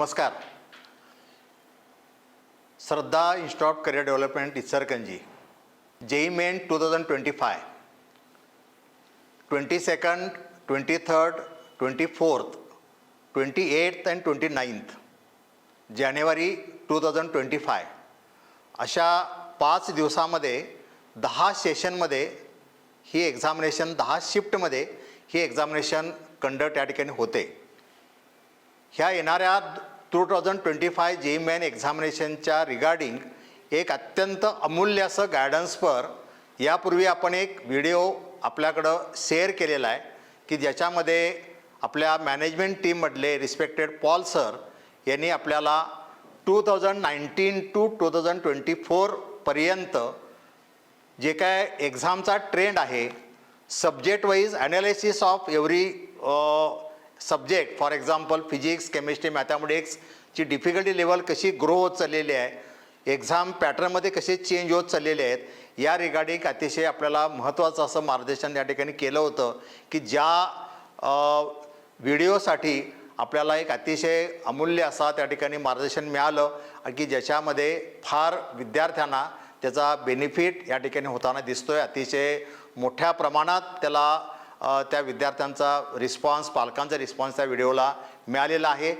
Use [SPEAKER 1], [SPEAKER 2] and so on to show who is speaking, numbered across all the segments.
[SPEAKER 1] नमस्कार. Shraddha institute of career development Ichalkaranji JEE main two thousand twenty five twenty second twenty third twenty fourth twenty eighth and twenty ninth January two thousand twenty five अशा पाच दिवसामध्ये दहा सेशनमध्ये ही examination दहा शिफ्टमध्ये ही examination conduct या ठिकाणी होते. ह्या येणाऱ्या two thousand twenty five JEE main एक्झामिनेशनच्या regarding एक अत्यंत अमूल्य असं गायडन्सपर यापूर्वी आपण एक व्हिडिओ आपल्याकडं शेअर केलेला आहे की ज्याच्यामध्ये आपल्या मॅनेजमेंट टीममधले रिस्पेक्टेड पॉल सर यांनी आपल्याला two thousand nineteen to two thousand twenty फोरपर्यंत जे काय एक्झामचा ट्रेंड आहे subject wise analysis of every subject for example physics chemistry मॅथमॅटिक्सची difficulty level कशी ग्रो होत चाललेली आहे एक्झाम पॅटर्नमध्ये कसे चेंज होत चाललेले आहेत या रिगार्डिंग अतिशय आपल्याला महत्त्वाचं असं मार्गदर्शन या ठिकाणी केलं होतं की ज्या व्हिडिओसाठी आपल्याला एक अतिशय अमूल्य असा त्या ठिकाणी मार्गदर्शन मिळालं आणि की ज्याच्यामध्ये फार विद्यार्थ्यांना त्याचा बेनिफिट या ठिकाणी होताना दिसतो आहे अतिशय मोठ्या प्रमाणात त्याला त्या विद्यार्थ्यांचा रिस्पॉन्स पालकांचा रिस्पॉन्स त्या व्हिडिओला मिळालेला आहे.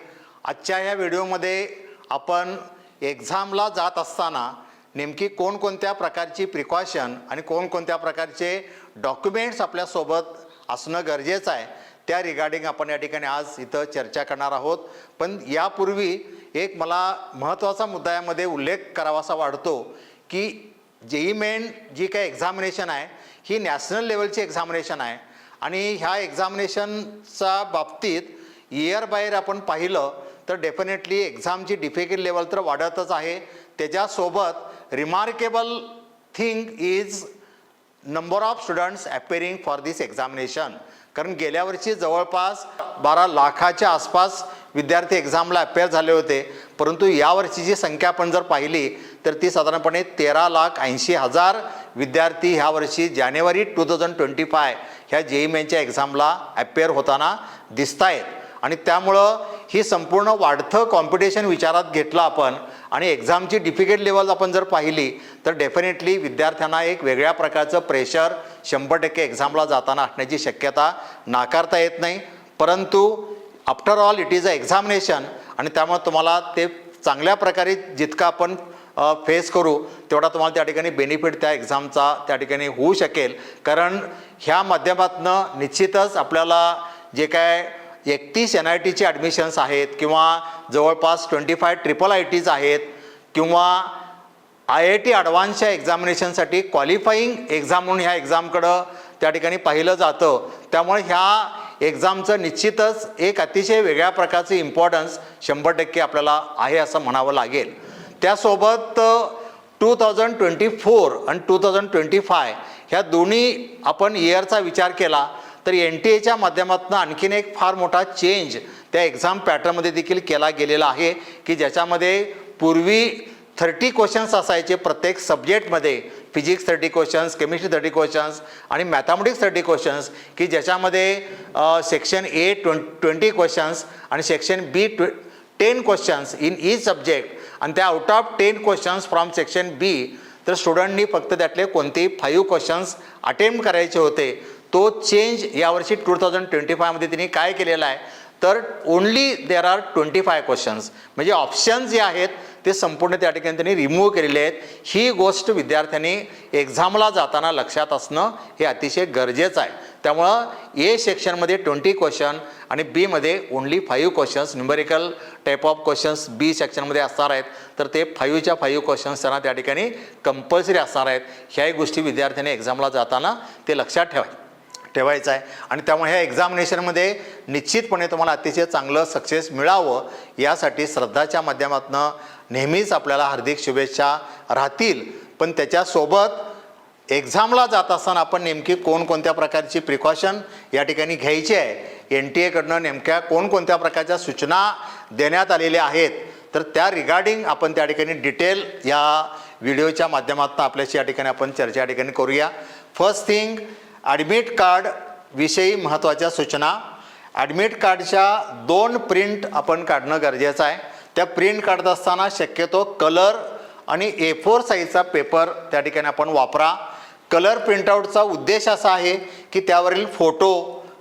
[SPEAKER 1] आजच्या ह्या व्हिडिओमध्ये आपण एक्झामला जात असताना नेमकी कोणकोणत्या प्रकारची प्रिकॉशन आणि कोणकोणत्या प्रकारचे डॉक्युमेंट्स आपल्यासोबत असणं गरजेचं आहे त्या रिगार्डिंग आपण या ठिकाणी आज इथं चर्चा करणार आहोत. पण यापूर्वी एक मला महत्त्वाचा मुद्दा यामध्ये उल्लेख करावासा वाटतो की जेई मेन जी काही एक्झामिनेशन आहे ही नॅशनल लेवलची एक्झामिनेशन आहे. आणि ह्या एक्झामिनेशनच्या बाबतीत इयर बाहेर आपण पाहिलं तर डेफिनेटली एक्झामची डिफिकल्ट लेवल तर वाढतच आहे. त्याच्यासोबत remarkable thing is number of students appearing for this examination कारण गेल्या वर्षी जवळपास बारा लाखाच्या आसपास विद्यार्थी एक्झामला अपेअर झाले होते. परंतु यावर्षीची संख्या आपण जर पाहिली तर ती साधारणपणे तेरा लाख ऐंशी हजार विद्यार्थी ह्या वर्षी जानेवारी टू थाउजंड ट्वेंटी फाय ह्या जेई मेनच्या एक्झामला अपेअर होताना दिसत आहेत आणि त्यामुळं ही संपूर्ण वाढतं कॉम्पिटिशन विचारात घेतलं आपण आणि एक्झामची डिफिकल्ट लेवल आपण जर पाहिली तर डेफिनेटली विद्यार्थ्यांना एक वेगळ्या प्रकारचं प्रेशर शंभर टक्के एक्झामला जाताना असण्याची शक्यता नाकारता येत नाही. परंतु after all it is a examination आणि त्यामुळे तुम्हाला ते चांगल्या प्रकारे जितकं आपण फेस करू तेवढा तुम्हाला त्या ठिकाणी बेनिफिट त्या एक्झामचा त्या ठिकाणी होऊ शकेल. कारण ह्या माध्यमातनं निश्चितच आपल्याला जे काय एकतीस एन आय टीचे ॲडमिशन्स आहेत किंवा जवळपास twenty five triple I Ts आहेत किंवा आय आय टी ॲडव्हान्सच्या एक्झामिनेशनसाठी क्वालिफाईंग एक्झाम म्हणून ह्या एक्झामकडं त्या ठिकाणी पाहिलं जातं. त्यामुळे ह्या एक्झामचं निश्चितच एक अतिशय वेगळ्या प्रकारचं इम्पॉर्टन्स शंभर टक्के आपल्याला आहे असं म्हणावं लागेल. त्यासोबत टू थाउजंड ट्वेंटी फोर आणि टू थाउजंड ट्वेंटी फाय ह्या दोन्ही आपण इयरचा विचार केला तर एन टी एच्या माध्यमातून आणखीन एक फार मोठा चेंज त्या एक्झाम पॅटर्नमध्ये देखील केला गेलेला आहे की ज्याच्यामध्ये पूर्वी थर्टी क्वेश्चन्स असायचे प्रत्येक सब्जेक्टमध्ये physics thirty questions chemistry thirty questions आणि मॅथमॅटिक्स थर्टी क्वेश्चन्स की ज्याच्यामध्ये section A twenty twenty questions आणि section B ट्वे ten questions in each subject आणि त्या out of ten questions from section B तर स्टुडंटनी फक्त त्यातले कोणतेही फाईव्ह क्वेश्चन्स अटेम्प्ट करायचे होते. तो चेंज यावर्षी टू थाउजंड ट्वेंटी फायमध्ये त्यांनी काय केलेला आहे? तर only there are twenty five questions म्हणजे ऑप्शन्स जे आहेत ते संपूर्ण त्या ठिकाणी त्यांनी रिमूव्ह केलेले आहेत. ही गोष्ट विद्यार्थ्यांनी एक्झामला जाताना लक्षात असणं हे अतिशय गरजेचं आहे. त्यामुळं ए सेक्शनमध्ये ट्वेंटी क्वेश्चन आणि बीमध्ये only five questions numerical type of questions B सेक्शनमध्ये असणार आहेत. तर ते फाईव्हच्या फाईव्ह क्वेश्चन्स त्यांना त्या ठिकाणी कंपल्सरी असणार आहेत. ह्याही गोष्टी विद्यार्थ्यांनी एक्झामला जाताना ते लक्षात ठेवाय ठेवायचं आहे. आणि त्यामुळे ह्या एक्झामिनेशनमध्ये निश्चितपणे तुम्हाला अतिशय चांगलं सक्सेस मिळावं यासाठी श्रद्धाच्या माध्यमातून नेहमीच आपल्याला हार्दिक शुभेच्छा राहतील. पण त्याच्यासोबत एक्झामला जात असताना आपण नेमकी कोणकोणत्या प्रकारची प्रिकॉशन या ठिकाणी घ्यायची आहे? एन टी एकडनं नेमक्या कोणकोणत्या प्रकारच्या सूचना देण्यात आलेल्या आहेत? तर त्या रिगार्डिंग आपण त्या ठिकाणी डिटेल या व्हिडिओच्या माध्यमातून आपल्याशी या ठिकाणी आपण चर्चा या ठिकाणी करूया. फर्स्ट थिंग ॲडमिट कार्ड विषयी महत्त्वाच्या सूचना. ॲडमिट कार्डच्या दोन प्रिंट आपण काढणं गरजेचं आहे. त्या प्रिंट काढत असताना शक्यतो कलर आणि ए फोर साईजचा पेपर त्या ठिकाणी आपण वापरा. कलर प्रिंटआउटचा उद्देश असा आहे की त्यावरील फोटो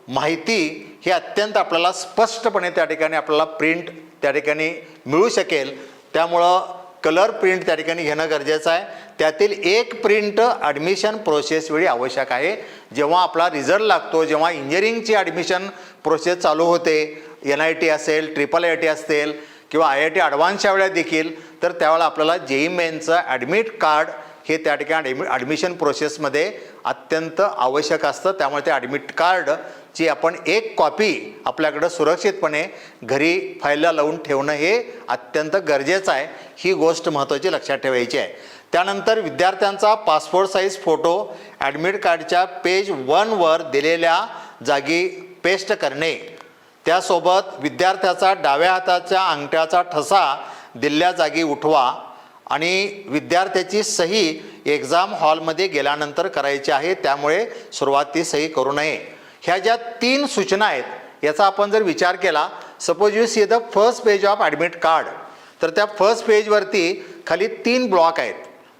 [SPEAKER 1] माहिती ही अत्यंत आपल्याला स्पष्टपणे त्या ठिकाणी आपल्याला प्रिंट त्या ठिकाणी मिळू शकेल. त्यामुळं कलर प्रिंट त्या ठिकाणी घेणं गरजेचं आहे. त्यातील एक प्रिंट ॲडमिशन प्रोसेसवेळी आवश्यक आहे. जेव्हा आपला रिझल्ट लागतो जेव्हा इंजिनिअरिंगची ॲडमिशन प्रोसेस चालू होते एन आय टी असेल ट्रिपल आय टी असेल किंवा आय आय टी ॲडव्हान्सच्या वेळेला देखील तर त्यावेळेला आपल्याला जेई मेनचं ॲडमिट कार्ड हे त्या ठिकाणी ॲडमि ॲडमिशन प्रोसेसमध्ये अत्यंत आवश्यक असतं. त्यामुळे ते ॲडमिट कार्डची आपण एक कॉपी आपल्याकडं सुरक्षितपणे घरी फाईलला लावून ठेवणं हे अत्यंत गरजेचं आहे. ही गोष्ट महत्त्वाची लक्षात ठेवायची आहे. त्यानंतर विद्यार्थ्यांचा पासपोर्ट साईज फोटो ॲडमिट कार्डच्या पेज वनवर दिलेल्या जागी पेस्ट करणे. त्यासोबत विद्यार्थ्याचा डाव्या हाताच्या अंगठ्याचा ठसा दिल्या जागी उठवा. आणि विद्यार्थ्याची सही एक्झाम हॉलमध्ये गेल्यानंतर करायची आहे. त्यामुळे सुरुवाती सही करू नये. ह्या ज्या तीन सूचना आहेत याचा आपण जर विचार केला suppose you see the first page of admit card तर त्या फर्स्ट पेजवरती खाली तीन ब्लॉक आहेत.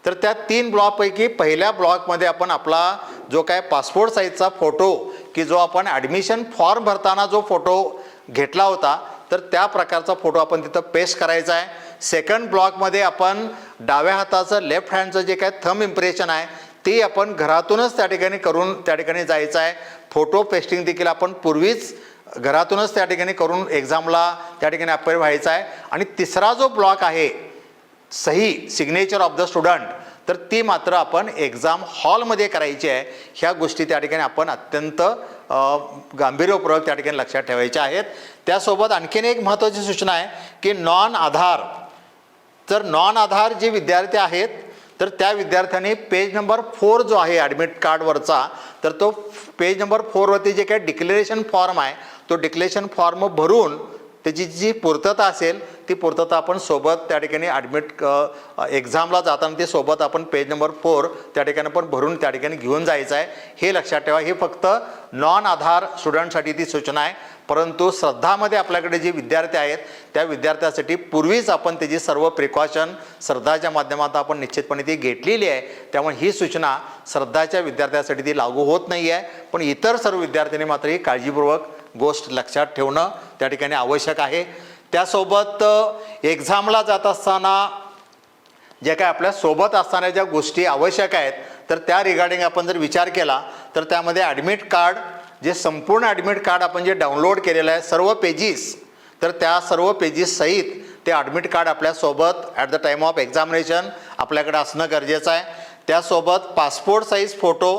[SPEAKER 1] तर त्या तीन ब्लॉकपैकी पहिल्या ब्लॉकमध्ये आपण आपला जो काय पासपोर्ट साईजचा फोटो की जो आपण ॲडमिशन फॉर्म भरताना जो फोटो घेतला होता तर त्या प्रकारचा फोटो आपण तिथं पेस्ट करायचा आहे. सेकंड ब्लॉकमध्ये आपण डाव्या हाताचं लेफ्ट हँडचं जे काय थम इम्प्रेशन आहे ते आपण घरातूनच त्या ठिकाणी करून त्या ठिकाणी जायचं आहे. फोटो पेस्टिंग देखील आपण पूर्वीच घरातूनच त्या ठिकाणी करून एक्झामला त्या ठिकाणी अपेअर व्हायचा आहे. आणि तिसरा जो ब्लॉक आहे सही सिग्नेचर ऑफ द स्टुडंट तर ती मात्र आपण एक्झाम हॉलमध्ये करायची आहे. ह्या गोष्टी त्या ठिकाणी आपण अत्यंत गांभीर्यपूर्वक त्या ठिकाणी लक्षात ठेवायच्या आहेत. त्यासोबत आणखीन एक महत्त्वाची सूचना आहे की नॉन आधार तर नॉन आधार जे विद्यार्थी आहेत तर त्या विद्यार्थ्यांनी पेज नंबर फोर जो आहे ॲडमिट कार्डवरचा तर तो पेज नंबर फोरवरती जे काही डिक्लेरेशन फॉर्म आहे तो डिक्लेरेशन फॉर्म भरून त्याची जी पूर्तता असेल ती पूर्तता आपण सोबत त्या ठिकाणी ॲडमिट एक्झामला जाताना ते सोबत आपण पेज नंबर फोर त्या ठिकाणी पण भरून त्या ठिकाणी घेऊन जायचं आहे. हे लक्षात ठेवा हे फक्त नॉन आधार स्टुडंटसाठी ती सूचना आहे. परंतु श्रद्धामध्ये आपल्याकडे जे विद्यार्थी आहेत त्या विद्यार्थ्यासाठी पूर्वीच आपण त्याची सर्व प्रिकॉशन श्रद्धाच्या माध्यमातून आपण निश्चितपणे ती घेतलेली आहे. त्यामुळे ही सूचना श्रद्धाच्या विद्यार्थ्यासाठी ती लागू होत नाही आहे पण इतर सर्व विद्यार्थ्यांनी मात्र ही काळजीपूर्वक गोष्ट लक्षात ठेवणं त्या ठिकाणी आवश्यक आहे. त्यासोबत एक्झामला जात असताना ज्या काय आपल्यासोबत असणाऱ्या ज्या गोष्टी आवश्यक आहेत तर त्या रिगार्डिंग आपण जर विचार केला तर त्यामध्ये ॲडमिट कार्ड जे संपूर्ण ॲडमिट कार्ड आपण जे डाउनलोड केलेलं आहे सर्व पेजीस तर त्या सर्व पेजीससहित ते ॲडमिट कार्ड आपल्यासोबत at the time of examination आपल्याकडे असणं गरजेचं आहे. त्यासोबत पासपोर्ट साईज फोटो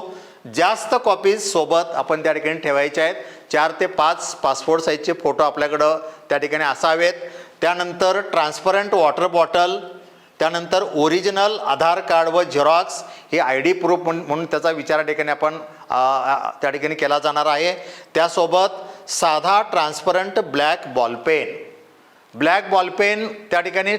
[SPEAKER 1] जास्त कॉपीज सोबत आपण त्या ठिकाणी ठेवायचे आहेत. चार ते पाच पासपोर्ट साईजचे फोटो आपल्याकडं त्या ठिकाणी असावेत. त्यानंतर ट्रान्सपरंट वॉटर बॉटल त्यानंतर ओरिजिनल आधार कार्ड व झेरॉक्स हे आय डी प्रूफ म्हणून म्हणून त्याचा विचार या ठिकाणी आपण त्या ठिकाणी केला जाणार आहे. त्यासोबत साधा transparent black ball pen black ball pen त्या ठिकाणी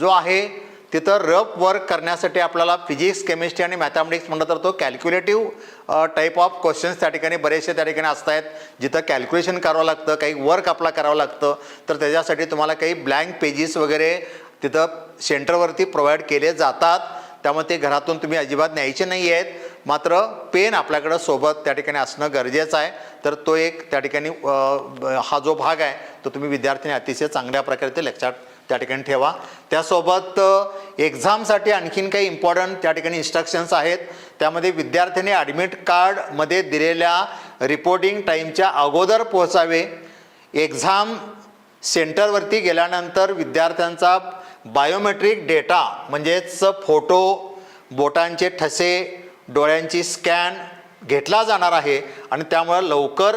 [SPEAKER 1] जो आहे तिथं रफ वर्क करण्यासाठी आपल्याला फिजिक्स केमिस्ट्री आणि मॅथमॅटिक्स म्हणलं तर तो कॅल्क्युलेटिव्ह टाईप ऑफ क्वेश्चन्स त्या ठिकाणी बरेचसे त्या ठिकाणी असत आहेत जिथं कॅल्क्युलेशन करावं लागतं काही वर्क आपला करावं लागतं. तर त्याच्यासाठी तुम्हाला काही ब्लँक पेजेस वगैरे तिथं सेंटरवरती प्रोव्हाइड केले जातात. त्यामुळे ते घरातून तुम्ही अजिबात न्यायचे नाही आहेत मात्र पेन आपल्याकडं सोबत त्या ठिकाणी असणं गरजेचं आहे. तर तो एक त्या ठिकाणी हा जो भाग आहे तो तुम्ही विद्यार्थ्यांनी अतिशय चांगल्या प्रकारे ते लक्षात त्या ठिकाणी ठेवा. त्यासोबत एक्झामसाठी आणखीन काही इम्पॉर्टंट त्या ठिकाणी इन्स्ट्रक्शन्स आहेत. त्यामध्ये विद्यार्थ्यांनी ॲडमिट कार्डमध्ये दिलेल्या रिपोर्टिंग टाईमच्या अगोदर पोहोचावे. एक्झाम सेंटरवरती गेल्यानंतर विद्यार्थ्यांचा बायोमेट्रिक डेटा म्हणजेच फोटो बोटांचे ठसे डोळ्यांची स्कॅन घेतला जाणार आहे आणि त्यामुळं लवकर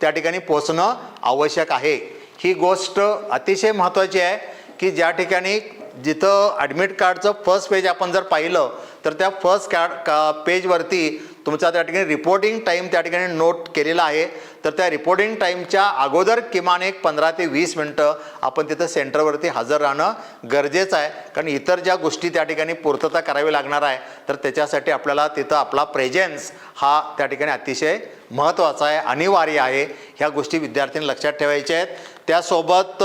[SPEAKER 1] त्या ठिकाणी पोचणं आवश्यक आहे. ही गोष्ट अतिशय महत्त्वाची आहे. की ज्या ठिकाणी जिथं ॲडमिट कार्डचं फर्स्ट पेज आपण जर पाहिलं तर त्या फर्स्ट कार्ड का पेजवरती तुमचा त्या ठिकाणी रिपोर्टिंग टाईम त्या ठिकाणी नोट केलेला आहे. तर त्या रिपोर्टिंग टाईमच्या अगोदर किमान एक पंधरा ते वीस मिनटं आपण तिथं सेंटरवरती हजर राहणं गरजेचं आहे. कारण इतर ज्या गोष्टी त्या ठिकाणी पूर्तता करावी लागणार आहे तर त्याच्यासाठी आपल्याला तिथं आपला प्रेझेन्स हा त्या ठिकाणी अतिशय महत्त्वाचा आहे अनिवार्य आहे. ह्या गोष्टी विद्यार्थ्यांनी लक्षात ठेवायच्या आहेत. त्यासोबत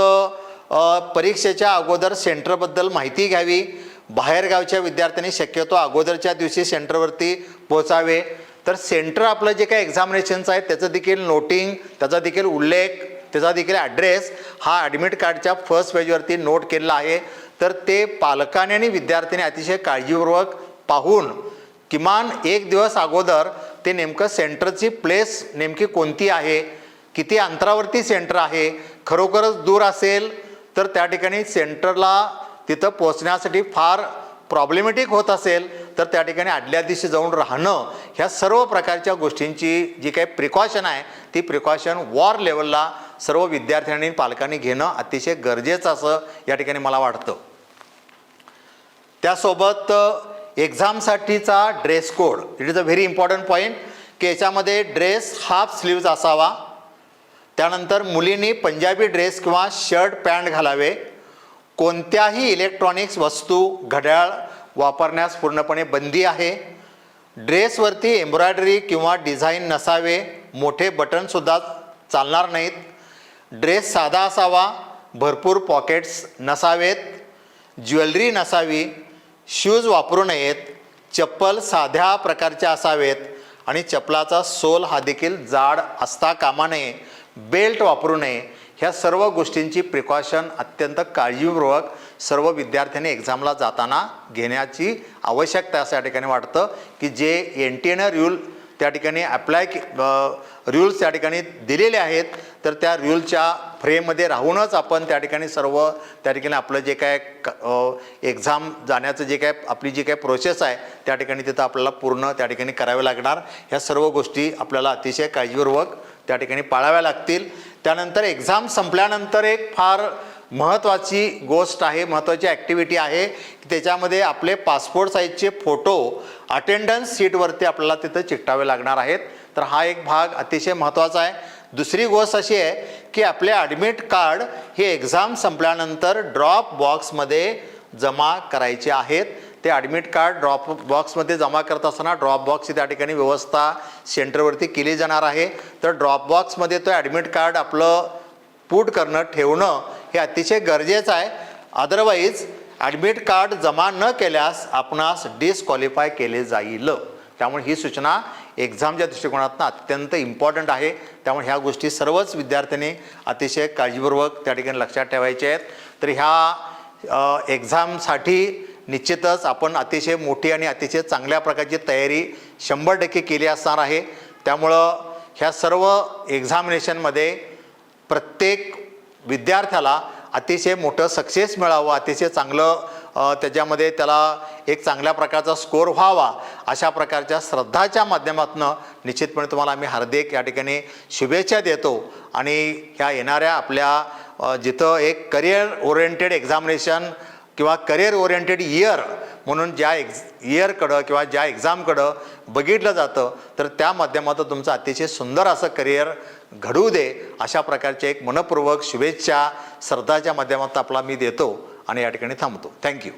[SPEAKER 1] परीक्षेच्या अगोदर सेंटरबद्दल माहिती घ्यावी. बाहेरगावच्या विद्यार्थ्यांनी शक्यतो अगोदरच्या दिवशी सेंटरवरती पोचावे तर सेंटर आपलं जे काही एक्झामिनेशन्स आहेत त्याचं देखील नोटिंग त्याचा देखील उल्लेख त्याचा देखील ॲड्रेस हा ॲडमिट कार्डच्या फर्स्ट पेजवरती नोट केलेला आहे. तर ते पालकाने आणि विद्यार्थ्यांनी अतिशय काळजीपूर्वक पाहून किमान एक दिवस अगोदर ते नेमकं सेंटरची प्लेस नेमकी कोणती आहे किती अंतरावरती सेंटर आहे खरोखरच दूर असेल तर त्या ठिकाणी सेंटरला तिथं पोचण्यासाठी फार प्रॉब्लेमॅटिक होत असेल तर त्या ठिकाणी आदल्या दिवशी जाऊन राहणं ह्या सर्व प्रकारच्या गोष्टींची जी काही प्रिकॉशन आहे ती प्रिकॉशन वॉर लेवलला सर्व विद्यार्थ्यांनी पालकांनी घेणं अतिशय गरजेचं असं या ठिकाणी मला वाटतं. त्यासोबत एक्झामसाठीचा dress code it is a very important point की याच्यामध्ये ड्रेस हाफ स्लीव्ज असावा. त्यानंतर मुलींनी पंजाबी ड्रेस किंवा शर्ट पॅन्ट घालावे. कोणत्याही इलेक्ट्रॉनिक्स वस्तू घड्याळ वापरण्यास पूर्णपणे बंदी आहे. ड्रेसवरती एम्ब्रॉयडरी किंवा डिझाईन नसावे. मोठे बटनसुद्धा चालणार नाहीत. ड्रेस साधा असावा. भरपूर पॉकेट्स नसावेत. ज्वेलरी नसावी. शूज वापरू नयेत. चप्पल साध्या प्रकारचे असावेत. आणि चपलाचा सोल हा देखील जाड असता कामा नये. बेल्ट वापरू नये ह्या सर्व गोष्टींची प्रिकॉशन अत्यंत काळजीपूर्वक सर्व विद्यार्थ्यांनी एक्झामला जाताना घेण्याची आवश्यकता असं या ठिकाणी वाटतं की जे एन टी एन रूल त्या ठिकाणी अप्लाय रूल्स त्या ठिकाणी दिलेले आहेत तर त्या रूलच्या फ्रेममध्ये राहूनच आपण त्या ठिकाणी सर्व त्या ठिकाणी आपलं जे काय एक्झाम जाण्याचं जे काय आपली जी काय प्रोसेस आहे त्या ठिकाणी तिथं आपल्याला पूर्ण त्या ठिकाणी करावे लागणार. ह्या सर्व गोष्टी आपल्याला अतिशय काळजीपूर्वक त्या ठिकाणी पाळाव्या लागतील. त्यानंतर एक्झाम संपल्यानंतर एक फार महत्त्वाची गोष्ट आहे महत्त्वाची ॲक्टिव्हिटी आहे की त्याच्यामध्ये आपले पासपोर्ट साईजचे फोटो अटेंडन्स सीटवरती आपल्याला तिथं चिकटावे लागणार आहेत. तर हा एक भाग अतिशय महत्त्वाचा आहे. दुसरी गोष्ट अशी आहे की आपले ॲडमिट कार्ड हे एक्झाम संपल्यानंतर ड्रॉप बॉक्समध्ये जमा करायचे आहेत. ते ॲडमिट कार्ड ड्रॉप बॉक्समध्ये जमा करत असताना ड्रॉप बॉक्सची त्या ठिकाणी व्यवस्था सेंटरवरती केली जाणार आहे. तर ड्रॉप बॉक्समध्ये तो ॲडमिट कार्ड आपलं पूट करणं ठेवणं हे अतिशय गरजेचं आहे. अदरवाईज ॲडमिट कार्ड जमा न केल्यास आपणास डिस्क्वालिफाय केले जाईल. त्यामुळे ही सूचना एक्झामच्या दृष्टिकोनातून अत्यंत इम्पॉर्टंट आहे त्यामुळे ह्या गोष्टी सर्वच विद्यार्थ्यांनी अतिशय काळजीपूर्वक त्या ठिकाणी लक्षात ठेवायच्या आहेत. तर ह्या एक्झामसाठी निश्चितच आपण अतिशय मोठी आणि अतिशय चांगल्या प्रकारची तयारी शंभर टक्के केली असणार आहे. त्यामुळं ह्या सर्व एक्झामिनेशनमध्ये प्रत्येक विद्यार्थ्याला अतिशय मोठं सक्सेस मिळावं अतिशय चांगलं त्याच्यामध्ये त्याला एक चांगल्या प्रकारचा स्कोर व्हावा अशा प्रकारच्या श्रद्धाच्या माध्यमातून निश्चितपणे तुम्हाला आम्ही हार्दिक या ठिकाणी शुभेच्छा देतो. आणि ह्या येणाऱ्या आपल्या जिथं एक करिअर ओरिएंटेड एक्झामिनेशन किंवा करिअर ओरिएंटेड इयर म्हणून ज्या एक्झ इयरकडं किंवा ज्या एक्झामकडं बघितलं जातं तर त्या माध्यमातून तुमचं अतिशय सुंदर असं करिअर घडवू दे अशा प्रकारचे एक मनपूर्वक शुभेच्छा श्रद्धाच्या माध्यमातून आपला मी देतो. आणि या ठिकाणी थांबतो. थँक्यू